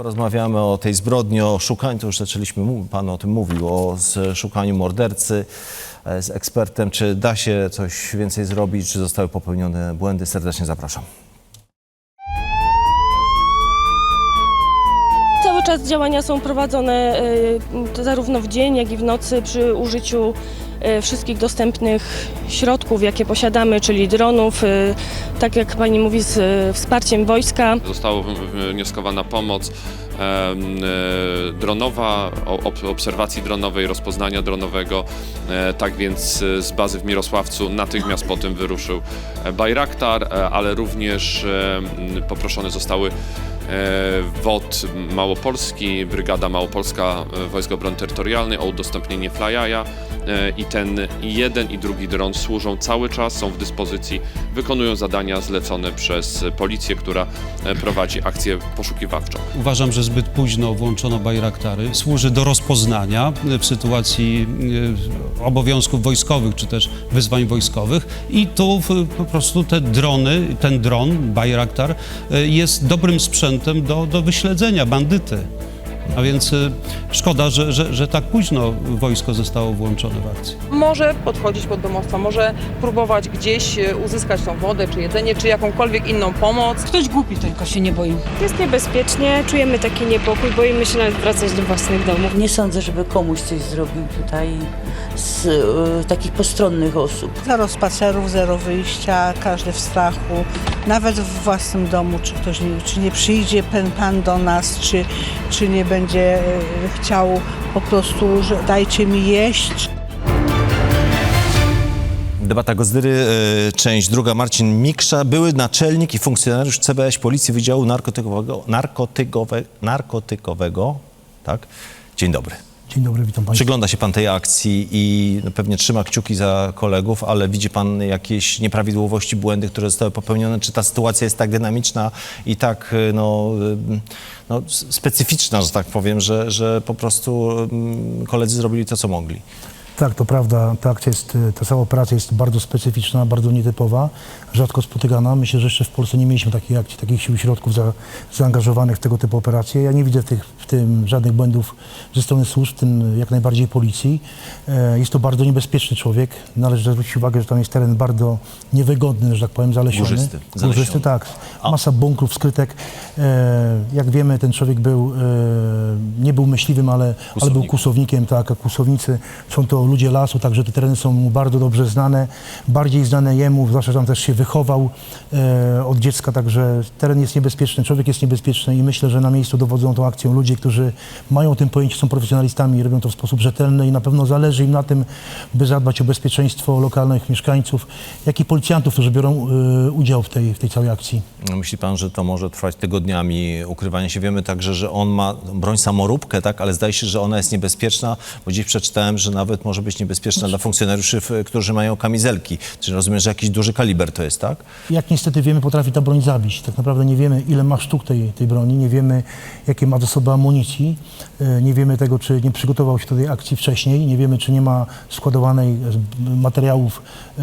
Porozmawiamy o tej zbrodni, o szukaniu, to już zaczęliśmy, pan o tym mówił, o szukaniu mordercy e, z ekspertem. Czy da się coś więcej zrobić, czy zostały popełnione błędy? Serdecznie zapraszam. Czas działania są prowadzone y, zarówno w dzień, jak i w nocy przy użyciu y, wszystkich dostępnych środków, jakie posiadamy, czyli dronów, y, tak jak pani mówi, z wsparciem wojska. Została wnioskowana pomoc dronowa, o- ob- obserwacji dronowej, rozpoznania dronowego. E, Tak więc e, z bazy w Mirosławcu natychmiast po tym wyruszył e, Bayraktar, e, ale również e, poproszone zostały e, WOT Małopolski, Brygada Małopolska e, Wojsk Obrony Terytorialnej o udostępnienie Flyaja e, i ten jeden i drugi dron służą cały czas, są w dyspozycji, wykonują zadania zlecone przez policję, która e, prowadzi akcję poszukiwawczą. Uważam, że zbyt późno włączono Bajraktary. Służy do rozpoznania y, w sytuacji obowiązków wojskowych czy też wyzwań wojskowych i tu po prostu te drony, ten dron Bajraktar jest dobrym sprzętem do, do wyśledzenia bandyty. A więc y, szkoda, że, że, że tak późno wojsko zostało włączone w akcję. może podchodzić pod domostwa, może próbować gdzieś e, uzyskać tą wodę, czy jedzenie, czy jakąkolwiek inną pomoc. Ktoś głupi tylko się nie boi. Jest niebezpiecznie, czujemy taki niepokój, boimy się nawet wracać do własnych domów. Nie sądzę, żeby komuś coś zrobił tutaj z e, takich postronnych osób. Zero spacerów, zero wyjścia, każdy w strachu. Nawet w własnym domu, czy ktoś nie, czy nie przyjdzie pan, pan do nas, czy, czy nie będzie e, chciał po prostu, że dajcie mi jeść. Debata Gozdyry, e, część druga. Marcin Miksza, były naczelnik i funkcjonariusz CBŚ Policji Wydziału Narkotykowego, narkotykowe, narkotykowego. Tak? Dzień dobry. Dzień dobry, witam Państwa. Przygląda się pan tej akcji i pewnie trzyma kciuki za kolegów, ale widzi pan jakieś nieprawidłowości, błędy, które zostały popełnione? Czy ta sytuacja jest tak dynamiczna i tak y, no, y, no, specyficzna, że tak powiem, że, że po prostu mm, koledzy zrobili to, co mogli? Tak, to prawda, ta akcja jest, e, ta cała operacja jest bardzo specyficzna, bardzo nietypowa, rzadko spotykana. Myślę, że jeszcze w Polsce nie mieliśmy takiej akcji, takich sił i środków za, zaangażowanych w tego typu operacje. Ja nie widzę w, tych, w tym żadnych błędów ze strony służb, w tym jak najbardziej policji. E, Jest to bardzo niebezpieczny człowiek. Należy zwrócić uwagę, że tam jest teren bardzo niewygodny, że tak powiem, zalesiony. Górzysty, Górzysty, zalesiony. tak. A- Masa bunkrów, skrytek. E, Jak wiemy, ten człowiek był, e, nie był myśliwym, ale, ale był kłusownikiem, tak, a kłusownicy są to ludzie lasu, także te tereny są mu bardzo dobrze znane, bardziej znane jemu, zwłaszcza tam też się wychował e, od dziecka, także teren jest niebezpieczny, człowiek jest niebezpieczny i myślę, że na miejscu dowodzą tą akcją ludzie, którzy mają o tym pojęcie, są profesjonalistami i robią to w sposób rzetelny i na pewno zależy im na tym, by zadbać o bezpieczeństwo lokalnych mieszkańców, jak i policjantów, którzy biorą e, udział w tej, w tej całej akcji. Myśli pan, że to może trwać tygodniami, ukrywanie się? Wiemy także, że on ma broń samoróbkę, tak, ale zdaje się, że ona jest niebezpieczna, bo dziś przeczytałem, że nawet może być niebezpieczna dla funkcjonariuszy, którzy mają kamizelki. Czyli rozumiem, że jakiś duży kaliber to jest, tak? Jak niestety wiemy, potrafi ta broń zabić. Tak naprawdę nie wiemy, ile ma sztuk tej, tej broni, nie wiemy, jakie ma zasoby amunicji, e, nie wiemy tego, czy nie przygotował się do tej akcji wcześniej, nie wiemy, czy nie ma składowanej e, materiałów e,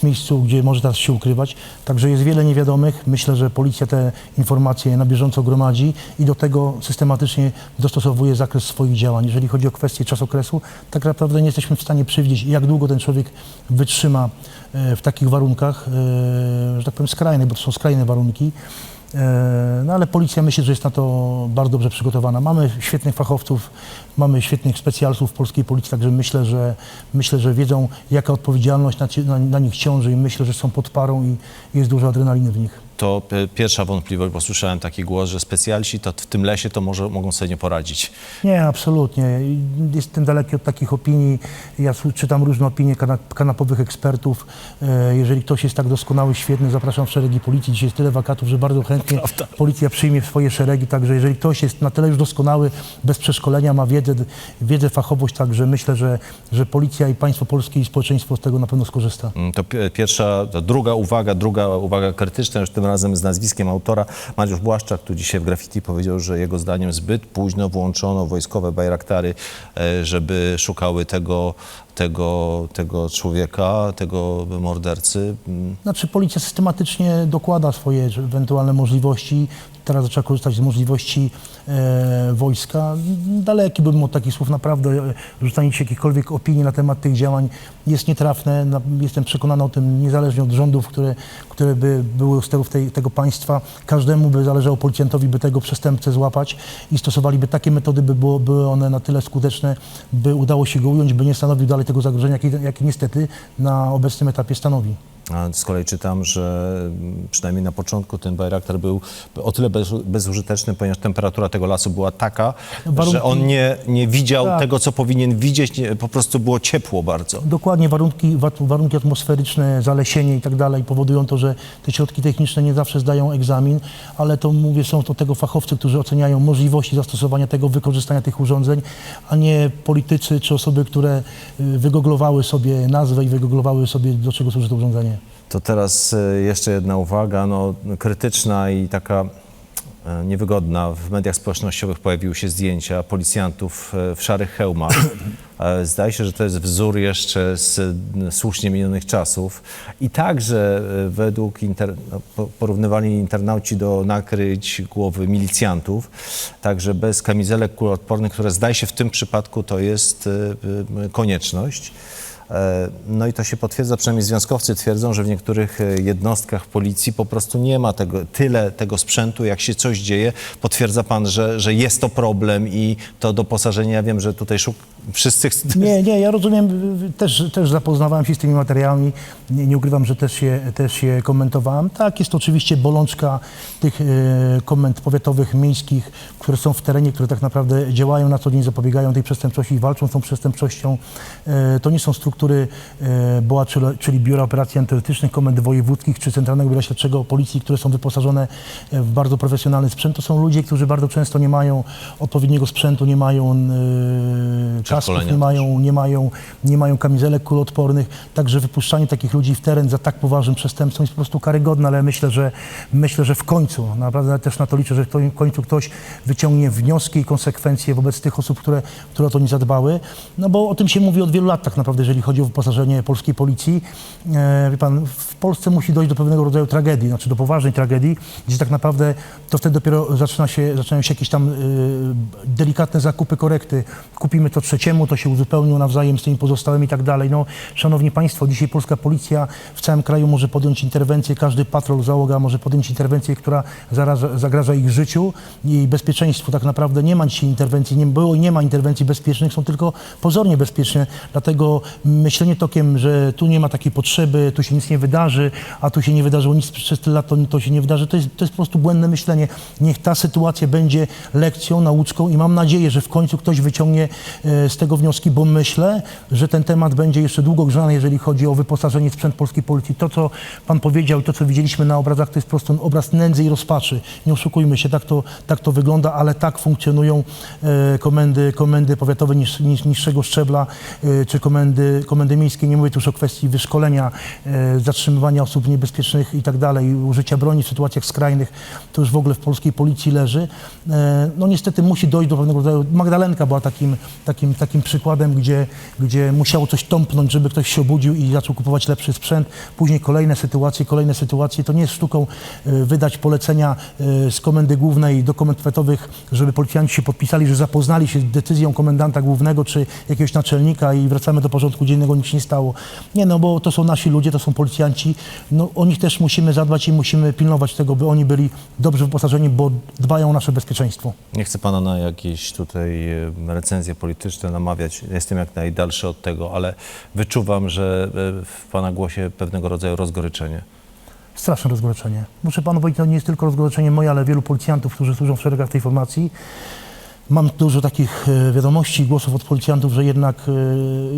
w miejscu, gdzie może teraz się ukrywać. Także jest wiele niewiadomych. Myślę, że policja te informacje na bieżąco gromadzi i do tego systematycznie dostosowuje zakres swoich działań. Jeżeli chodzi o kwestię czasokresu, tak naprawdę nie jesteśmy w stanie przewidzieć, jak długo ten człowiek wytrzyma e, w takich warunkach, e, że tak powiem skrajnych, bo to są skrajne warunki. E, No ale policja myślę, że jest na to bardzo dobrze przygotowana. Mamy świetnych fachowców, mamy świetnych specjalistów w polskiej policji, także myślę, że myślę, że wiedzą, jaka odpowiedzialność na, na, na nich ciąży i myślę, że są pod parą i jest dużo adrenaliny w nich. To pierwsza wątpliwość, bo słyszałem taki głos, że specjaliści to w tym lesie to może mogą sobie nie poradzić. Nie, absolutnie. Jestem daleki od takich opinii. Ja czytam różne opinie kana- kanapowych ekspertów. E, Jeżeli ktoś jest tak doskonały, świetny, zapraszam w szeregi policji. Dzisiaj jest tyle wakatów, że bardzo chętnie policja przyjmie w swoje szeregi. Także jeżeli ktoś jest na tyle już doskonały, bez przeszkolenia, ma wiedzę, wiedzę fachowość, także myślę, że, że policja i państwo polskie i społeczeństwo z tego na pewno skorzysta. Mm, To pi- pierwsza, to druga uwaga, druga uwaga krytyczna, już tym razem z nazwiskiem autora. Mariusz Błaszczak tu dzisiaj w graffiti powiedział, że jego zdaniem zbyt późno włączono wojskowe bajraktary, e, żeby szukały tego, tego, tego człowieka, tego mordercy. Znaczy policja systematycznie dokłada swoje ewentualne możliwości. teraz zaczęła korzystać z możliwości e, wojska. Daleki byłem od takich słów, naprawdę e, rzucanie się jakichkolwiek opinii na temat tych działań jest nietrafne. Jestem przekonany o tym, niezależnie od rządów, które, które by były u sterów tej, tego państwa, każdemu by zależało policjantowi, by tego przestępcę złapać i stosowaliby takie metody, by były one na tyle skuteczne, by udało się go ująć, by nie stanowił dalej tego zagrożenia, jakie, niestety na obecnym etapie stanowi. A z kolei czytam, że mm, przynajmniej na początku ten Bayraktar był o tyle bez, bezużyteczny, ponieważ temperatura tego lasu była taka, Warunki- że on nie, nie widział Tak. tego, co powinien widzieć, nie, po prostu było ciepło bardzo. Dokładnie warunki, wa- warunki atmosferyczne, zalesienie i tak dalej powodują to, że te środki techniczne nie zawsze zdają egzamin, ale to mówię, są to tego fachowcy, którzy oceniają możliwości zastosowania tego, wykorzystania tych urządzeń, a nie politycy czy osoby, które y, wygoglowały sobie nazwę i wygoglowały sobie, do czego służy to urządzenie. To teraz e, jeszcze jedna uwaga, no, krytyczna i taka e, niewygodna. W mediach społecznościowych pojawiły się zdjęcia policjantów e, w szarych hełmach. Zdaje się, że to jest wzór jeszcze z słusznie minionych czasów. I także według inter, no, po- porównywali internauci do nakryć głowy milicjantów, także bez kamizelek kuloodpornych, które zdaje się w tym przypadku to jest konieczność. E, No i to się potwierdza, przynajmniej związkowcy twierdzą, że w niektórych e, jednostkach policji po prostu nie ma tego, tyle tego sprzętu, jak się coś dzieje. Potwierdza pan, że, że jest to problem i to doposażenie, ja wiem, że tutaj szuk... wszyscy... Nie, nie, ja rozumiem, też, też zapoznawałem się z tymi materiałami, nie, nie ukrywam, że też je, też je komentowałem. Tak, jest to oczywiście bolączka tych e, komend powiatowych, miejskich, które są w terenie, które tak naprawdę działają na co dzień, zapobiegają tej przestępczości i walczą z tą przestępczością. To nie są struktury e, BOA, czyli, Biura Operacji Antyterrorystycznych, Komend Wojewódzkich czy Centralnego Biura Śledczego Policji, które są wyposażone e, w bardzo profesjonalny sprzęt. To są ludzie, którzy bardzo często nie mają odpowiedniego sprzętu, nie mają kasków, Przeszkolenia nie mają, nie, mają, nie mają kamizelek kuloodpornych. Także wypuszczanie takich ludzi w teren za tak poważnym przestępstwem jest po prostu karygodne, ale myślę, że myślę, że w końcu, naprawdę też na to liczę, że w końcu ktoś wyciągnie wnioski i konsekwencje wobec tych osób, które, które o to nie zadbały. No bo o tym się mówi od wielu lat tak naprawdę, jeżeli chodzi o wyposażenie polskiej policji. E, wie pan, w Polsce musi dojść do pewnego rodzaju tragedii, znaczy do poważnej tragedii, gdzie tak naprawdę to wtedy dopiero zaczyna się, zaczynają się jakieś tam y, delikatne zakupy, korekty. Kupimy to trzeciemu, to się uzupełnią nawzajem z tymi pozostałymi i tak dalej. No, szanowni państwo, dzisiaj polska policja w całym kraju może podjąć interwencję, każdy patrol, załoga może podjąć interwencję, która zaraża, zagraża ich życiu i bezpieczeństwu. Tak naprawdę nie ma dzisiaj interwencji, nie było i nie ma interwencji bezpiecznych, są tylko pozornie bezpieczne. Dlatego myślenie tokiem, że tu nie ma takiej potrzeby, tu się nic nie wydarzy, a tu się nie wydarzyło nic przez tyle lat, to, to się nie wydarzy, to jest, to jest po prostu błędne myślenie. Niech ta sytuacja będzie lekcją, nauczką i mam nadzieję, że w końcu ktoś wyciągnie e, z tego wnioski, bo myślę, że ten temat będzie jeszcze długo grzany, jeżeli chodzi o wyposażenie sprzęt polskiej policji. To, co pan powiedział i to, co widzieliśmy na obrazach, to jest po prostu obraz nędzy i rozpaczy. Nie oszukujmy się, tak to, tak to wygląda, ale tak funkcjonują e, komendy, komendy powiatowe niż, niż, niższego szczebla, e, czy komendy, komendy miejskie. Nie mówię tu już o kwestii wyszkolenia, e, zatrzymywania osób niebezpiecznych i tak dalej, użycia broni w sytuacjach skrajnych. To już w ogóle w polskiej policji leży. E, no niestety musi dojść do pewnego rodzaju... Magdalenka była takim, takim, takim przykładem, gdzie, gdzie musiało coś tąpnąć, żeby ktoś się obudził i zaczął kupować lepszy sprzęt. Później kolejne sytuacje, kolejne sytuacje. To nie jest sztuką e, wydać polecenia z komendy głównej do komend powiatowych, żeby policjanci się podpisali, że zapoznali się z decyzją komendanta głównego czy jakiegoś naczelnika i wracamy do porządku dziennego, nic się nie stało. Nie, no bo to są nasi ludzie, to są policjanci. No, o nich też musimy zadbać i musimy pilnować tego, by oni byli dobrze wyposażeni, bo dbają o nasze bezpieczeństwo. Nie chcę pana na jakieś tutaj e, recenzje polityczne namawiać. Jestem jak najdalszy od tego, ale wyczuwam, że e, w pana głosie pewnego rodzaju rozgoryczenie. Straszne rozgoryczenie. Muszę panu powiedzieć, to nie jest tylko rozgoryczenie moje, ale wielu policjantów, którzy służą w szeregach tej formacji. Mam dużo takich e, wiadomości, głosów od policjantów, że jednak e,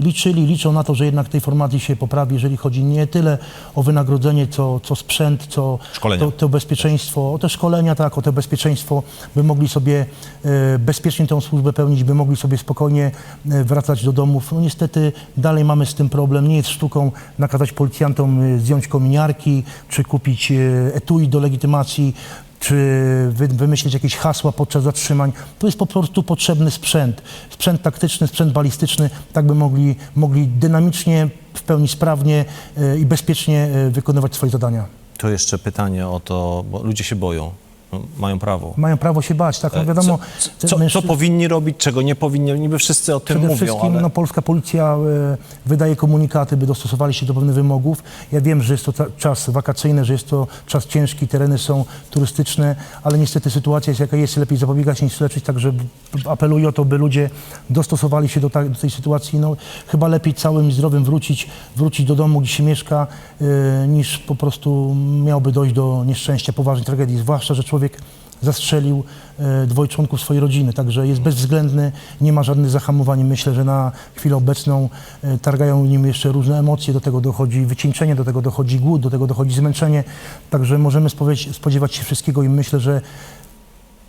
liczyli, liczą na to, że jednak tej formacji się poprawi, jeżeli chodzi nie tyle o wynagrodzenie, co, co sprzęt, co to, to bezpieczeństwo, o te szkolenia, tak, o to bezpieczeństwo, by mogli sobie e, bezpiecznie tę służbę pełnić, by mogli sobie spokojnie wracać do domów. No niestety dalej mamy z tym problem. Nie jest sztuką nakazać policjantom zdjąć kominiarki, czy kupić etui do legitymacji, czy wy, wymyślić jakieś hasła podczas zatrzymań. Tu jest po prostu potrzebny sprzęt. Sprzęt taktyczny, sprzęt balistyczny, tak by mogli, mogli dynamicznie, w pełni sprawnie e, i bezpiecznie e, wykonywać swoje zadania. Tu jeszcze pytanie o to, bo ludzie się boją. Mają prawo. Mają prawo się bać, tak, no wiadomo. co, co, co mężczyzn- powinni robić, czego nie powinni, niby wszyscy o tym Przede mówią, wszystkim ale... no, polska policja e, wydaje komunikaty, by dostosowali się do pewnych wymogów. Ja wiem, że jest to ca- czas wakacyjny, że jest to czas ciężki, tereny są turystyczne, ale niestety sytuacja jest jaka jest, lepiej zapobiegać niż leczyć, także b- apeluję o to, by ludzie dostosowali się do, ta, do tej sytuacji. No, chyba lepiej całym i zdrowym wrócić, wrócić do domu, gdzie się mieszka, e, niż po prostu miałby dojść do nieszczęścia, poważnej tragedii, zwłaszcza, że człowiek zastrzelił e, dwoje członków swojej rodziny, także jest bezwzględny, nie ma żadnych zahamowań. Myślę, że na chwilę obecną e, targają nim jeszcze różne emocje, do tego dochodzi wycieńczenie, do tego dochodzi głód, do tego dochodzi zmęczenie, także możemy spodziewać się wszystkiego i myślę, że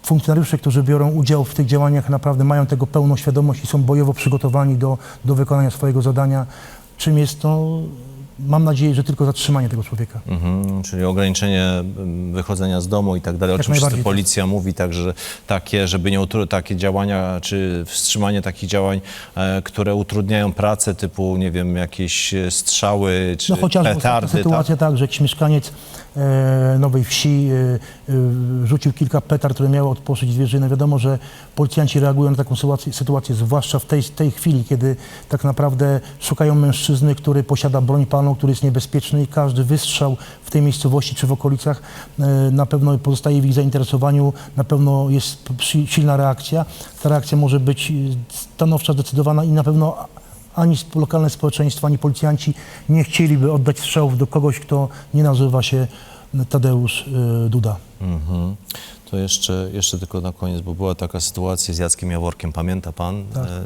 funkcjonariusze, którzy biorą udział w tych działaniach naprawdę mają tego pełną świadomość i są bojowo przygotowani do, do wykonania swojego zadania, czym jest to, mam nadzieję, że tylko zatrzymanie tego człowieka. Mhm, czyli ograniczenie mm, wychodzenia z domu i tak dalej. O Jak czym wszyscy najbardziej. policja mówi także takie, żeby nie utru- takie działania, czy wstrzymanie takich działań, e, które utrudniają pracę, typu, nie wiem, jakieś e, strzały, czy No chociażby petardy. tak? sytuacja tak, że jakiś mieszkaniec Nowej Wsi e, e, rzucił kilka petard, które miały odposzyć zwierzynę. Wiadomo, że policjanci reagują na taką sytuację, sytuację zwłaszcza w tej, tej chwili, kiedy tak naprawdę szukają mężczyzny, który posiada broń palną, który jest niebezpieczny i każdy wystrzał w tej miejscowości czy w okolicach e, na pewno pozostaje w ich zainteresowaniu, na pewno jest silna reakcja. Ta reakcja może być e, stanowcza, zdecydowana i na pewno ani lokalne społeczeństwo, ani policjanci nie chcieliby oddać strzałów do kogoś, kto nie nazywa się Tadeusz y, Duda. Mhm. To jeszcze, jeszcze tylko na koniec, bo była taka sytuacja z Jackiem Jaworkiem, pamięta pan? Tak. E,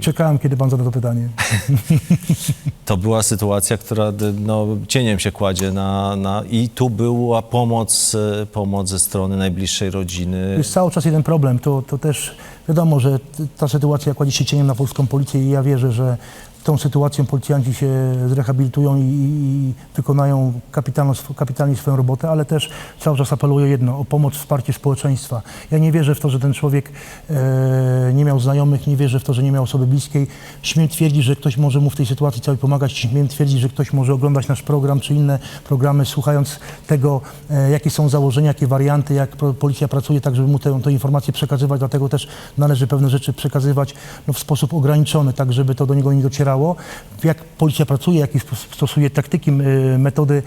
Czekałem, kiedy pan zada to pytanie. To była sytuacja, która no, cieniem się kładzie na, na... I tu była pomoc, e, pomoc ze strony najbliższej rodziny. Jest cały czas jeden problem. To, to też wiadomo, że ta sytuacja kładzie się cieniem na polską policję i ja wierzę, że tą sytuacją policjanci się zrehabilitują i, i wykonają sw- kapitalnie swoją robotę, ale też cały czas apeluję jedno, o pomoc, wsparcie społeczeństwa. Ja nie wierzę w to, że ten człowiek e, nie miał znajomych, nie wierzę w to, że nie miał osoby bliskiej. Śmiem twierdzić, że ktoś może mu w tej sytuacji całej pomagać. Śmiem twierdzić, że ktoś może oglądać nasz program czy inne programy, słuchając tego, e, jakie są założenia, jakie warianty, jak policja pracuje, tak żeby mu tę, tę informację przekazywać. Dlatego też należy pewne rzeczy przekazywać no, w sposób ograniczony, tak żeby to do niego nie docierało. Jak policja pracuje, jakie stos- stosuje taktyki, m, metody e,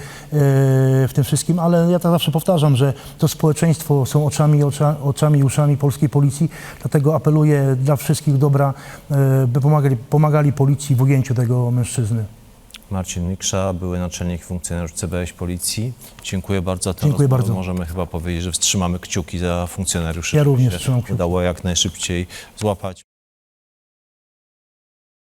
w tym wszystkim, ale ja to zawsze powtarzam, że to społeczeństwo są oczami, ocza, oczami i uszami polskiej policji, dlatego apeluję dla wszystkich dobra, e, by pomagali, pomagali policji w ujęciu tego mężczyzny. Marcin Miksza, były naczelnik funkcjonariusz CBŚ Policji. Dziękuję bardzo tę Dziękuję bardzo. Możemy chyba powiedzieć, że wstrzymamy kciuki za funkcjonariuszy. Ja również trzymam kciuki. Udało jak najszybciej złapać.